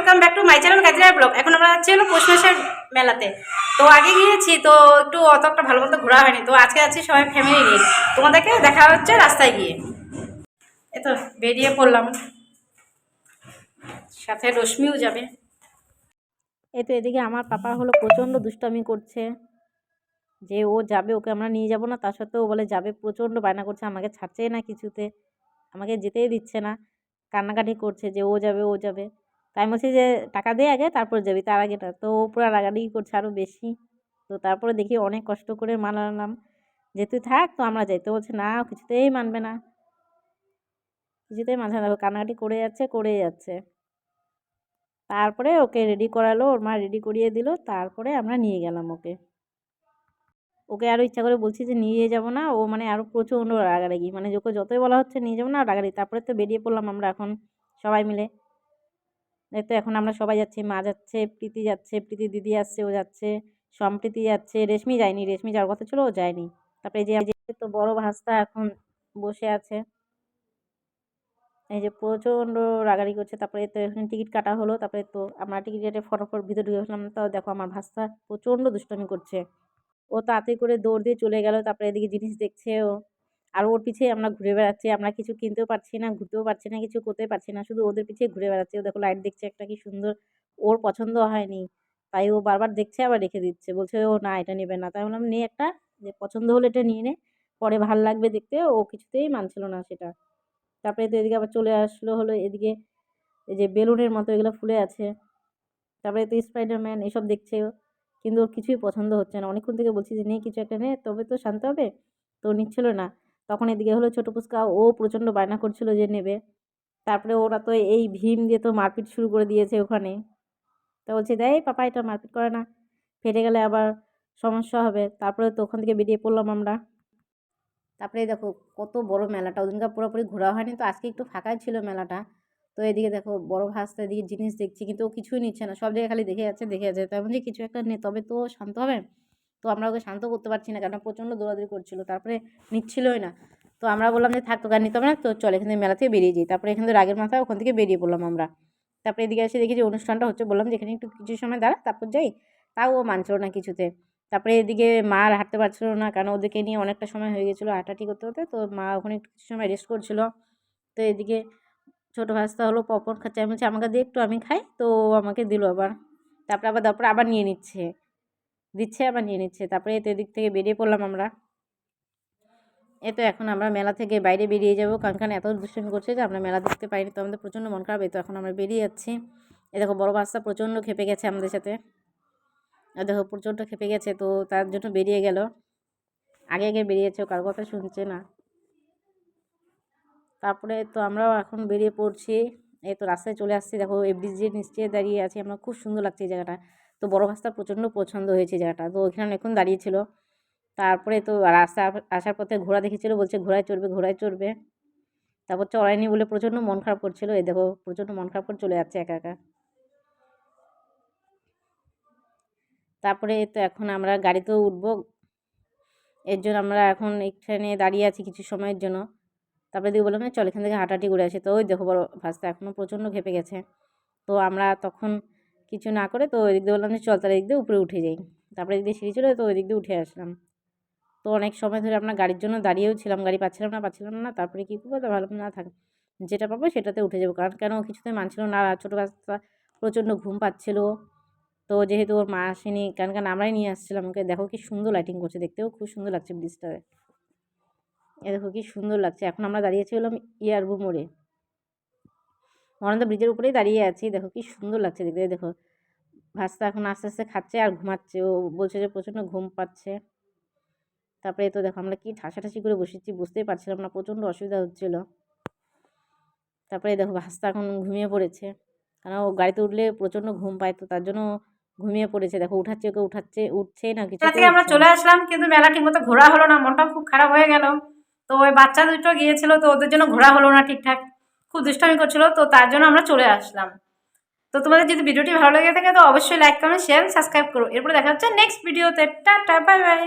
Welcome back to my channel Gajra blog এখন আমরা যাচ্ছি হলো পৌষ মেলাতে। তো আগে গিয়েছি, তো একটু অত একটা ভালো মতো ঘোরা হয়নি। তো আজকে যাচ্ছি সবাই ফ্যামিলি নিয়ে। তোমাদেরকে দেখা হচ্ছে রাস্তায় গিয়ে। এ তো বেরিয়ে পড়লাম। সাথে রশ্মিও যাবে। এই তো এদিকে আমার পাপা হলো প্রচণ্ড দুষ্টামি করছে। যে ও যাবে, ওকে আমরা নিয়ে যাব না। তা সত্ত্বেও বলে, যাবে, প্রচণ্ড বায়না করছে। আমাকে ছাড়ছেই না কিছুতে। আমাকে যেতেই দিচ্ছে না। কান্নাকাটি করছে যে ও যাবে ও যাবে। তাই আমি বলছি যে, টাকা দে আগে, তারপর যাবি। তার আগে তো পুরো রাগারাগি করছে আরও বেশি। তো তারপরে দেখি অনেক কষ্ট করে মানালাম যে, তুই থাক, তো আমরা যাই। তো বলছে, না কিছুতেই মানবে না। কিছুতেই মানছে না। কান্নাকাটি করে যাচ্ছে করে যাচ্ছে। তারপরে ওকে রেডি করালো, ওর মা রেডি করিয়ে দিল, তারপরে আমরা নিয়ে গেলাম ওকে। ওকে আরও ইচ্ছা করে বলছি যে, নিয়ে যাব না। ও মানে আরও প্রচণ্ড রাগারাগি। মানে ওকে যতই বলা হচ্ছে, নিয়ে যাব না। রাগারাগি। তারপরে তো বেরিয়ে পড়লাম আমরা এখন সবাই মিলে। তো এখন আমরা সবাই যাচ্ছি, মা যাচ্ছে, প্রীতি যাচ্ছে, প্রীতি দিদি আসছে, ও যাচ্ছে, সম্প্রীতি যাচ্ছে, রেশমি যায়নি, রেশমি যাওয়ার কথা ছিল, ও যায়নি। তারপরে যে তো বড় ভাস্তা এখন বসে আছে। এই যে প্রচণ্ড রাগারি করছে, তারপরে তো এখানে টিকিট কাটা হলো, তারপরে তো আমরা টিকিট কেটে ফটোফট ভিতরে ঢুকে গেছিলাম তাও দেখো আমার ভাস্তা প্রচণ্ড দুষ্টামি করছে। ও তাড়াতাড়ি করে দৌড় দিয়ে চলে গেল, তারপরে এদিকে জিনিস দেখছে ও। আর ওর পিছিয়ে আমরা ঘুরে বেড়াচ্ছি, আমরা কিছু কিনতেও পারছি না, ঘুরতেও পারছি না, কিছু করতে পারছি না, শুধু ওদের পিছিয়ে ঘুরে বেড়াচ্ছি। ও দেখো লাইট দেখছে একটা কি সুন্দর, ওর পছন্দ হয়নি। তাই ও বারবার দেখছে, আবার রেখে দিচ্ছে। বলছে, ও না, এটা নেবে না। তাই বললাম, নে একটা, যে পছন্দ হলে এটা নিয়ে নে। পরে ভালো লাগবে দেখতে, ও কিছুতেই মানছিল না সেটা। তারপরে তো এদিকে আবার চলে আসলো হলো এদিকে, এই যে বেলুনের মতো এগুলো ফুলে আছে। তারপরে তো স্পাইডারম্যান এসব দেখছে কিন্তু ওর কিছুই পছন্দ হচ্ছে না। অনেকক্ষণ থেকে বলছি যে, নে, কিছু একটা নে, তবে তো শান্ত হবে? তো নিচ্ছিল না। তখন এদিকে হলো ছোটো পুচকা ও প্রচণ্ড বায়না করছিল যে নেবে। তারপরে ওরা তো এই ভীম দিয়ে তো মারপিট শুরু করে দিয়েছে ওখানে। তো বলছে দেয় পাপা, এটা মারপিট করে না। ফেটে গেলে আবার সমস্যা হবে। তারপরে তো ওখান থেকে বেরিয়ে পড়লাম আমরা। তারপরে দেখো, কত বড় মেলাটা। ওদিনকে পুরোপুরি ঘোরা হয়নি তো, আজকে একটু ফাঁকাই ছিল মেলাটা। তো এদিকে দেখো, বড় ভাস্তা, এদিকে জিনিস দেখছি, কিন্তু ও কিছুই নিচ্ছে না। সব জায়গায় খালি দেখে যাচ্ছে দেখে যাচ্ছে। তেমন যে কিছু একটা নে, তবে তো শান্ত হবে। তো আমরা ওকে শান্ত করতে পারছি না কারণ প্রচণ্ড দৌড়াদৌড়ি করছিল, তারপরে নিচ্ছিলই না। তো আমরা বললাম যে থাকতো আর নিতে হবে না, তো চল এখান থেকে মেলা থেকে বেরিয়ে যাই। তারপরে এখান থেকে রাগের মাথায় ওখান থেকে বেরিয়ে পড়লাম আমরা। তারপরে এদিকে এসে দেখি যে, অনুষ্ঠানটা হচ্ছে, বললাম যে, এখানে একটু কিছু সময় দাঁড়া, তারপর যাই। তাও ও মানছিল না কিছুতে। তারপরে এদিকে মা আর হাঁটতে পারছিল না, কারণ ওদেরকে নিয়ে অনেকটা সময় হয়ে গেছিল হাঁটাহাঁটি করতে হতে তো মা ওখানে একটু কিছু সময় রেস্ট করছিল। তো এদিকে ছোটো ভাস্তা হলো, পপকর্ন খাচ্ছে। আমি বলছি, আমাকে দিয়ে একটু, আমি খাই। তো আমাকে দিল আবার। তারপরে আবার তারপরে আবার নিয়ে নিচ্ছে। দিচ্ছে আবার নিয়ে নিচ্ছে। তারপরে এতে এদিক থেকে বেরিয়ে পড়লাম আমরা। এ তো এখন আমরা মেলা থেকে বাইরে বেরিয়ে যাব। কারণ এত দুষ্টামি করছে যে আমরা মেলা দেখতে পাইনি। তো আমাদের প্রচণ্ড মন খারাপ। তো এখন আমরা বেরিয়ে যাচ্ছি। এ দেখো, বড় বাচ্চা প্রচণ্ড খেপে গেছে আমাদের সাথে। আর দেখো, প্রচণ্ড খেপে গেছে। তো তার জন্য বেরিয়ে গেল। আগে আগে বেরিয়েছে কার কথা শুনছে না। তারপরে তো আমরাও এখন বেরিয়ে পড়ছি। এই তো রাস্তায় চলে আসছি। দেখো, এই ব্রিজের নিচে দাঁড়িয়ে আছি। আমরা খুব সুন্দর লাগছে এই জায়গাটা। তো বড় ভাস্তা প্রচণ্ড পছন্দ হয়েছে জায়গাটা। তো ওইখানে অনেকক্ষণ দাঁড়িয়েছিল। তারপরে তো রাস্তা আসার পথে ঘোড়া দেখেছিল, বলছে ঘোড়ায় চড়বে ঘোড়ায় চড়বে। তারপর চড়ায়নি বলে প্রচণ্ড মন খারাপ করছিল। এই দেখো, প্রচণ্ড মন খারাপ করে চলে যাচ্ছে একা একা। তারপরে তো এখন আমরা গাড়িতেও উঠবো। এর জন্য আমরা এখন এখানে দাঁড়িয়ে আছি কিছু সময়ের জন্য। তারপরে দিয়ে বললাম চল এখান থেকে হাঁটাহাঁটি করে আসি। তো ওই দেখো বড় ভাস্তা এখনও প্রচণ্ড খেপে গেছে। তো আমরা তখন কিছু না করে তো ওই দিক দিয়ে বললাম যে চল তাহলে এদিক দিয়ে উপরে উঠে যাই। তারপরে এদিক দিয়ে সিঁড়ি ছিল তো ওই দিক দিয়ে উঠে আসলাম। তো অনেক সময় ধরে আপনার গাড়ির জন্য দাঁড়িয়েও ছিলাম, গাড়ি পাচ্ছিলাম না পাচ্ছিলাম না, তারপরে কী করব? তো ভালো না থাক, যেটা পাবো সেটাতে উঠে যাব। কারণ কেন কিছুতে মানছিল না ছোটো বাচ্চা প্রচণ্ড ঘুম পাচ্ছিল। তো যেহেতু ওর মা আসেনি, কারণ কারণ আমরাই নিয়ে আসছিলাম ওকে। দেখো কি সুন্দর লাইটিং করছে, দেখতেও খুব সুন্দর লাগছে ব্রিজটা এ দেখো কি সুন্দর লাগছে। এখন আমরা দাঁড়িয়েছি হলাম ইয়ারবু মোড়ে। মহানন্দা ব্রিজের উপরেই দাঁড়িয়ে আছি। দেখো কি সুন্দর লাগছে দেখতে। দেখো ভাস্তা এখন আস্তে আস্তে খাচ্ছে আর ঘুমাচ্ছে। ও বলছে যে প্রচণ্ড ঘুম পাচ্ছে। তারপরে তো দেখো আমরা কি ঠাসাঠাসি করে বসেছি বুঝতেই পারছিলাম না প্রচণ্ড অসুবিধা হচ্ছিল। তারপরে দেখো ভাস্তা এখন ঘুমিয়ে পড়েছে। কারণ ও গাড়িতে উঠলে প্রচণ্ড ঘুম পায় তো তার জন্য ঘুমিয়ে পড়েছে। দেখো উঠাচ্ছে ওকে উঠাচ্ছে উঠছেই না কিছু থেকে আমরা চলে আসলাম কিন্তু মেলা ঠিক মতো ঘোরা হলো না মনটা খুব খারাপ হয়ে গেল। তো ওই বাচ্চা দুটো গিয়েছিল তো ওদের জন্য ঘোরা হলো না ঠিকঠাক। খুব দুষ্টামি করছিল, তো তার জন্য আমরা চলে আসলাম। তো তোমাদের যদি ভিডিওটি ভালো লেগে থাকে, তো অবশ্যই লাইক কমেন্ট শেয়ার সাবস্ক্রাইব করো। এরপরে দেখা হচ্ছে নেক্সট ভিডিওতে টাটা বাই বাই